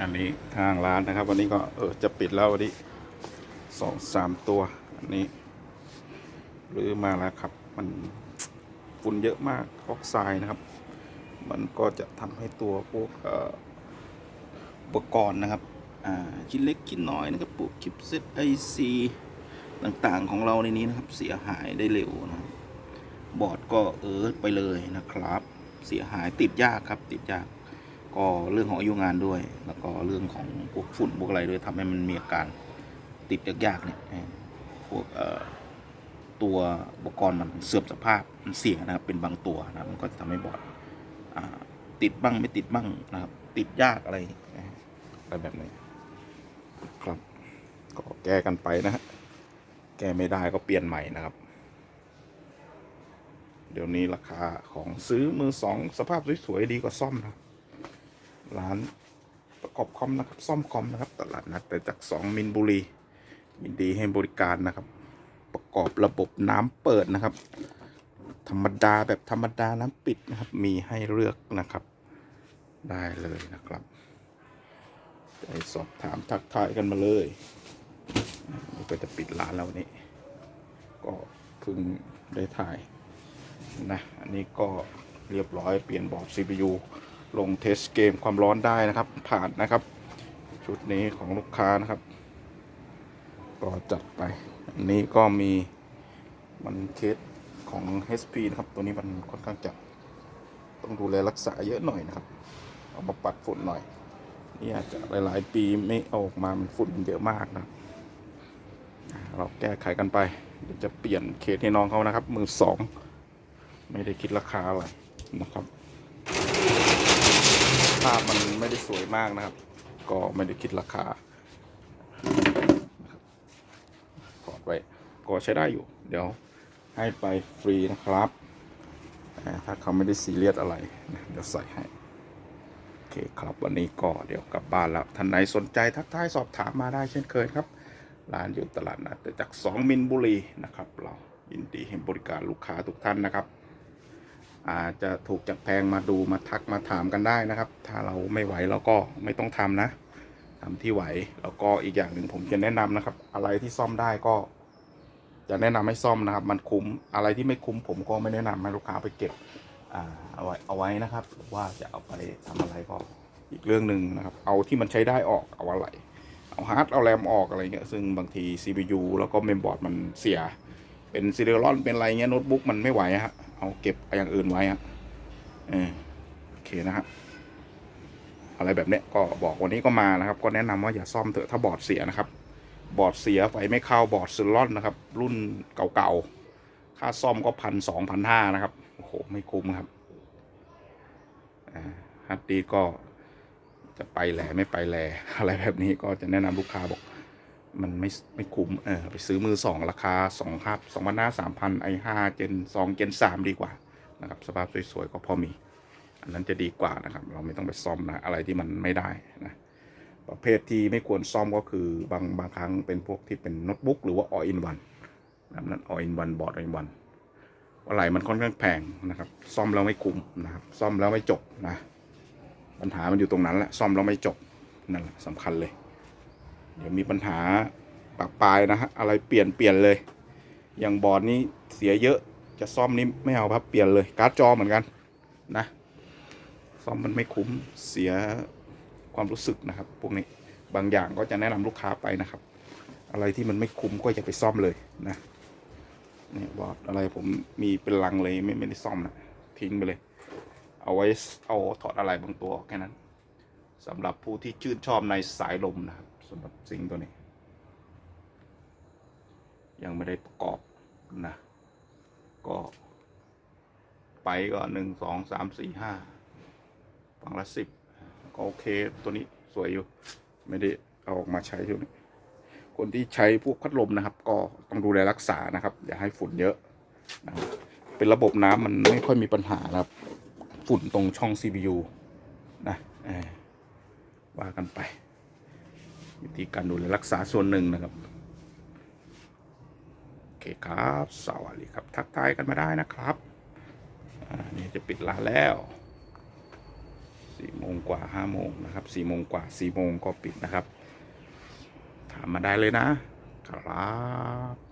อันนี้ทางร้านนะครับ วันนี้ก็เออจะปิดแล้ววันนี้สองสามตัว อันนี้หรือมาแล้วครับ มันฝุ่นเยอะมากออกไซด์นะครับ มันก็จะทำให้ตัวพวกเอ่ออุปกรณ์นะครับชิ้นเล็กชิ้นน้อยนะครับพวกคลิปเซตไอซีต่างๆของเราในนี้นะครับ เสียหายได้เร็วนะบบอร์ดก็เออไปเลยนะครับ เสียหายติดยากครับติดยาก ก็เรื่องของอายุงานด้วย แล้วก็เรื่องของพวกฝุ่นพวกอะไรด้วยทำให้มันมีอาการติดยากๆเนี่ยพวกตัวอุปกรณ์มันเสื่อมสภาพมันเสียนะครับ เป็นบางตัวนะมันก็จะทำให้บอร์ดติดบ้างไม่ติดบ้างนะครับ ติดยากอะไรอะไรแบบนี้ครับก็แก้กันไปนะฮะแก้ไม่ได้ก็เปลี่ยนใหม่นะครับ เดี๋ยวนี้ราคาของซื้อมือสองสภาพสวยๆดีกว่าซ่อมนะ ร้านประกอบคอมนะครับ ซ่อมคอมนะครับ ตลาดนัดแต่จากสองมินบุรียินดีให้บริการนะครับ ประกอบระบบน้ำเปิดนะครับ ธรรมดาแบบธรรมดาน้ำปิดนะครับ มีให้เลือกนะครับ ได้เลยนะครับจะให้สอบถามทักทายกันมาเลยนี่ก็จะปิดร้านแล้วนนี้ ก็เพิ่งได้ถ่ายนะ อันนี้ก็เรียบร้อยเปลี่ยนบอร์ด CPU ลงเทสเกมความร้อนได้นะครับ ผ่านนะครับ ชุดนี้ของลูกค้านะครับ ก็จัดไป อันนี้ก็มีมันเคสของ HP นะครับ ตัวนี้มันค่อนข้างจะต้องดูแลรักษาเยอะหน่อยนะครับ เอามาปัดฝุ่นหน่อย นี่อาจจะหลาย ๆ ปีไม่ออกมามันฝุ่นเยอะมากนะเราแก้ไขกันไปเดี๋ยวจะเปลี่ยนเคสให้น้องเขานะครับ มือสอง ไม่ได้คิดราคาอะไรนะครับาพมันไม่ได้สวยมากนะครับ ก็ไม่ได้คิดราคาถอดไว้ก็ใช้ได้อยู่ เดี๋ยวให้ไปฟรีนะครับถ้าเขาไม่ได้ซีเรียสอะไร เดี๋ยวใส่ให้ โอเคครับวันนี้ก็เดี๋ยวกลับบ้านแล้ว ท่านไหนสนใจทักทายสอบถามมาได้เช่นเคยครับ ร้านอยู่ตลาดนัดจาก 2 มินบุรีนะครับ เรายินดีให้บริการลูกค้าทุกท่านนะครับ อาจจะถูกจากแพงมาดูมาทักมาถามกันได้นะครับ ถ้าเราไม่ไหวเราก็ไม่ต้องทำนะทำที่ไหวแล้วก็อีกอย่างหนึ่งผมจะแนะนำนะครับ อะไรที่ซ่อมได้ก็ จะแนะนำให้ซ่อมนะครับ มันคุ้มอะไรที่ไม่คุ้มผมก็ไม่แนะนำให้ลูกค้าไปเก็บเอาไว้เอาไว้นะครับ ว่าจะเอาไปทำอะไรก็อีกเรื่องหนึ่งนะครับ เอาที่มันใช้ได้ออกเอาอะไรเอาฮาร์ดเอาแรมออกอะไรเงี้ยซึ่งบางที CPU แล้วก็เมมบอร์ดมันเสีย เป็นซีเรียลอนเป็นอะไรเงี้ยโน้ตบุ๊กมันไม่ไหวฮะ เอาเก็บอย่างอื่นไว้ฮะเออโอเคนะฮะอะไรแบบเนี้ยก็บอกวันนี้ก็มานะครับ ก็แนะนำว่าอย่าซ่อมเถอะถ้าบอร์ดเสียนะครับ บอร์ดเสียไฟไม่เข้าบอร์ดซิลลอนนะครับ รุ่นเก่าๆค่าซ่อมก็พันสองพันห้านะครับโอ้โหไม่คุ้มครับฮัตดีก็จะไปแหล่ไม่ไปแหล่อะไรแบบนี้ก็จะแนะนำลูกค้าบอก มันไม่ไม่คุ้มเออไปซื้อมือสองราคาสองครับสองพันห้าสามพันไอห้าเจนสองเจนสามดีกว่านะครับสภาพสวยๆก็พอมี อันนั้นจะดีกว่านะครับ เราไม่ต้องไปซ่อมนะอะไรที่มันไม่ได้นะประเภทที่ไม่ควรซ่อมก็คือบางบางครั้งเป็นพวกที่เป็นโน้ตบุ๊กหรือว่า all in one นะครับนั่น all in one บอร์ด all in one อะไรมันค่อนข้างแพงนะครับ ซ่อมแล้วไม่คุ้มนะครับ ซ่อมแล้วไม่จบนะ ปัญหามันอยู่ตรงนั้นแหละ ซ่อมแล้วไม่จบนั่นแหละสำคัญเลย เดี๋ยวมีปัญหาปากปลายนะฮะอะไรเปลี่ยนเปลี่ยนเลย อย่างบอร์ดนี้เสียเยอะจะซ่อมนี้ไม่เอาครับเปลี่ยนเลยการ์ดจอเหมือนกันนะ ซ่อมมันไม่คุ้มเสียความรู้สึกนะครับ พวกนี้บางอย่างก็จะแนะนำลูกค้าไปนะครับ อะไรที่มันไม่คุ้มก็อย่าไปซ่อมเลยนะเนี่ยบอร์ดอะไรผมมีเป็นลังเลยไม่ไม่ได้ซ่อมนะทิ้งไปเลย เอาไว้เอาถอดอะไรบางตัวแค่นั้นสำหรับผู้ที่ชื่นชอบในสายลมนะครับ สำหรับสิงตัวนี้ ยังไม่ได้ประกอบนะ ก็ ไปก็หนึ่งสองสามสี่ห้าฝั่งละสิบก็โอเคตัวนี้สวยอยู่ ไม่ได้เอาออกมาใช้อยู่นี่คนที่ใช้พวกพัดลมนะครับ ก็ต้องดูแลรักษานะครับ อย่าให้ฝุ่นเยอะนะครับเป็นระบบน้ำมันไม่ค่อยมีปัญหานะครับ ฝุ่นตรงช่อง CPU นะเออว่ากันไป วิธีการดูแลรักษาส่วนหนึ่งนะครับ โอเคครับ สวัสดีครับ ทักทายกันมาได้นะครับอ่านี่จะปิดร้านแล้วสี่โมงกว่าห้าโมงนะครับสี่โมงกว่าสี่โมงก็ปิดนะครับ ถามมาได้เลยนะครับ